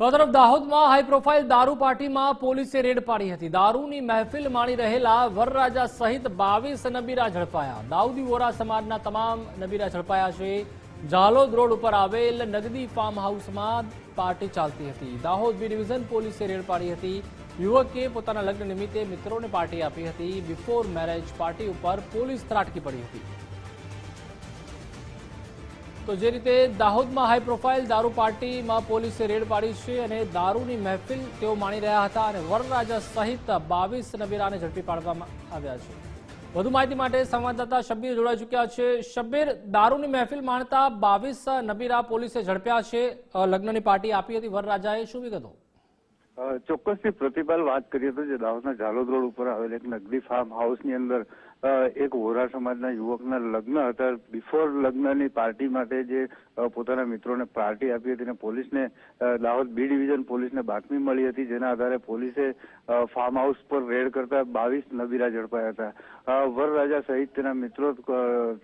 તો આ તરફ દાહોદમાં હાઈ પ્રોફાઇલ દારૂ પાર્ટીમાં પોલીસે રેડ પાડી હતી. દારૂની મહેફિલ માણી રહેલા વરરાજા સહિત બાવીસ નબીરા ઝડપાયા. દાઉદી વોરા સમાજના તમામ નબીરા ઝડપાયા છે. જાલોદ રોડ ઉપર આવેલ નગદી ફાર્મ હાઉસમાં પાર્ટી ચાલતી હતી. દાહોદ બી ડિવિઝન પોલીસે રેડ પાડી હતી. યુવકે પોતાના લગ્ન નિમિત્તે મિત્રોને પાર્ટી આપી હતી. બિફોર મેરેજ પાર્ટી ઉપર પોલીસ ત્રાટકી પડી હતી. તો જે રીતે દાહોદમાં હાઈ પ્રોફાઇલ દારૂ પાર્ટીમાં પોલીસે રેડ પાડી છે અને દારૂની મહેફિલ તેઓ માણી રહ્યા હતા અને વરરાજા સહિત બાવીસ નબીરાને ઝડપી પાડવામાં આવ્યા છે. વધુ માહિતી માટે સંવાદદાતા શબ્બીર જોડાઈ ચૂક્યા છે. શબ્બીર, દારૂની મહેફિલ માણતા બાવીસ નબીરા પોલીસે ઝડપ્યા છે. લગ્નની પાર્ટી આપી હતી વરરાજાએ. શું વિગતો? ચોક્કસથી પ્રતિપાલ વાત કરીએ તો જે દાહોદના ઝાલોદ રોડ ઉપર આવેલ એક નગદી ફાર્મ હાઉસની અંદર એક વોરા સમાજના યુવકના લગ્ન હતા. બિફોર લગ્નની પાર્ટી માટે જે પોતાના મિત્રોને પાર્ટી આપી હતી અને પોલીસને દાહોદ બી ડિવિઝન પોલીસને બાતમી મળી હતી. જેના આધારે પોલીસે ફાર્મ હાઉસ પર રેડ કરતા બાવીસ નબીરા ઝડપાયા હતા. વરરાજા સહિત તેના મિત્રો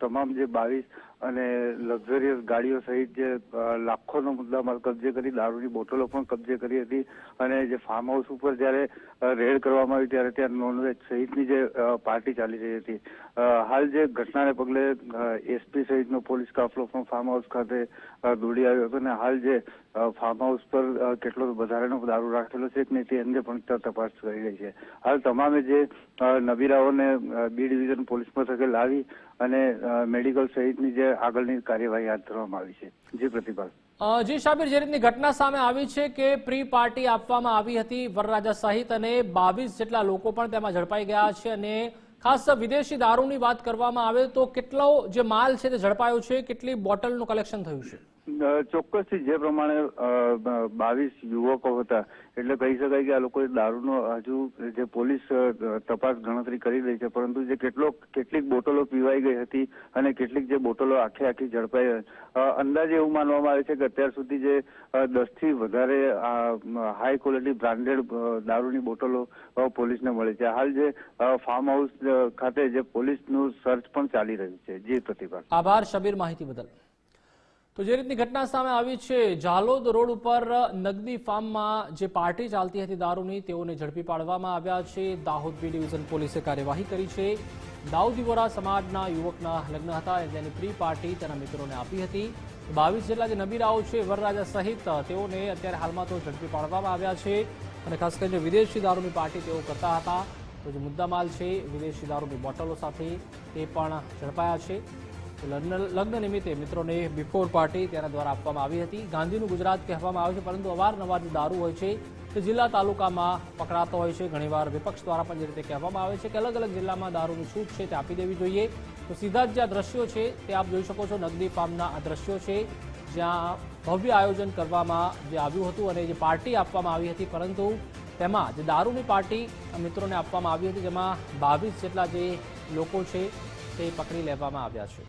તમામ જે બાવીસ અને લક્ઝરિયસ ગાડીઓ સહિત જે લાખોનો મુદ્દામાલ કબજે કરી, દારૂની બોટલો પણ કબજે કરી હતી અને જે ફાર્મ હાઉસ ઉપર જ્યારે રેડ કરવામાં આવી ત્યારે ત્યાં નોનવેજ સહિતની જે પાર્ટી ચાલી રહી હતી. અ, હાલ જે ઘટનાને પગલે એસપી સહિતનો પોલીસ કાફલો પણ ફાર્મ હાઉસ ખાતે દોડી આવ્યો હતો અને હાલ જે ફાર્મ હાઉસ પર કેટલો વધારાનો દારૂ રાખેલો છે કે નહીં તે અંગે પણ તપાસ કરી રહી છે. હાલ તમામે જે નબીરાઓને બી ડિવિઝન પોલીસ મથકે લાવી અને મેડિકલ સહિતની જે આગળની કાર્યવાહી હાથ ધરવામાં આવી છે. જી પ્રતિભાલ જી શાબિર જે રીતની ઘટના સામે આવી છે કે પ્રી પાર્ટી આપવામાં આવી હતી વરરાજા સહિત અને બાવીસ જેટલા લોકો પણ તેમાં ઝડપાઈ ગયા છે અને ખાસ વિદેશી દારૂની વાત કરવામાં આવે તો કેટલો જે માલ છે તે ઝડપાયો છે, કેટલી બોટલનું કલેક્શન થયું છે? ચોક્કસથી જે પ્રમાણે બાવીસ યુવકો હતા, એટલે કહી શકાય કે આ લોકોએ દારૂનો હજુ જે પોલીસ તપાસ ગણતરી કરી રહી છે, પરંતુ જે કેટલો કેટલીક બોટલો પીવાઈ ગઈ હતી અને કેટલીક જે બોટલો આખે આખી ઝડપાઈ અંદાજે એવું માનવામાં આવે છે કે અત્યાર સુધી જે દસથી વધારે હાઈ ક્વોલિટી બ્રાન્ડેડ દારૂની બોટલો પોલીસને મળી છે. હાલ જે ફાર્મ હાઉસ ખાતે જે પોલીસનું સર્ચ પણ ચાલી રહ્યું છે. જી, પ્રતિભા. આભાર, શબીર માહિતી બદલ. તો જે રીતની ઘટના સામે આવી છે ઝાલોદ રોડ ઉપર નગદી ફાર્મમાં જે પાર્ટી ચાલતી હતી દારૂની, તેઓને ઝડપી પાડવામાં આવ્યા છે. દાહોદ બી ડિવિઝન પોલીસે કાર્યવાહી કરી છે. દાઉદી વોરા સમાજના યુવકના લગ્ન હતા અને તેની પ્રી પાર્ટી તેના મિત્રોને આપી હતી. બાવીસ જેટલા જે નબીરાઓ છે, વરરાજા સહિત તેઓને અત્યારે હાલમાં તો ઝડપી પાડવામાં આવ્યા છે. અને ખાસ કરીને વિદેશી દારૂની પાર્ટી તેઓ કરતા હતા. તો જે મુદ્દામાલ છે, વિદેશી દારૂની બોટલો સાથે તે પણ ઝડપાયા છે. લગ્ન નિમિત્તે મિત્રોને બિફોર પાર્ટી તેના દ્વારા આપવામાં આવી હતી. ગાંધીનું ગુજરાત કહેવામાં આવે છે, પરંતુ અવારનવાર જે દારૂ હોય છે તે જિલ્લા તાલુકામાં પકડાતો હોય છે. ઘણીવાર વિપક્ષ દ્વારા પણ જે રીતે કહેવામાં આવે છે કે અલગ અલગ જિલ્લામાં દારૂની છૂટ છે તે આપી દેવી જોઈએ. તો સીધા જ જે આ દ્રશ્યો છે તે આપ જોઈ શકો છો. નગદી ફાર્મના આ દ્રશ્યો છે, જ્યાં ભવ્ય આયોજન કરવામાં જે આવ્યું હતું અને જે પાર્ટી આપવામાં આવી હતી. પરંતુ તેમાં જે દારૂની પાર્ટી મિત્રોને આપવામાં આવી હતી, જેમાં બાવીસ જેટલા જે લોકો છે તે પકડી લેવામાં આવ્યા છે.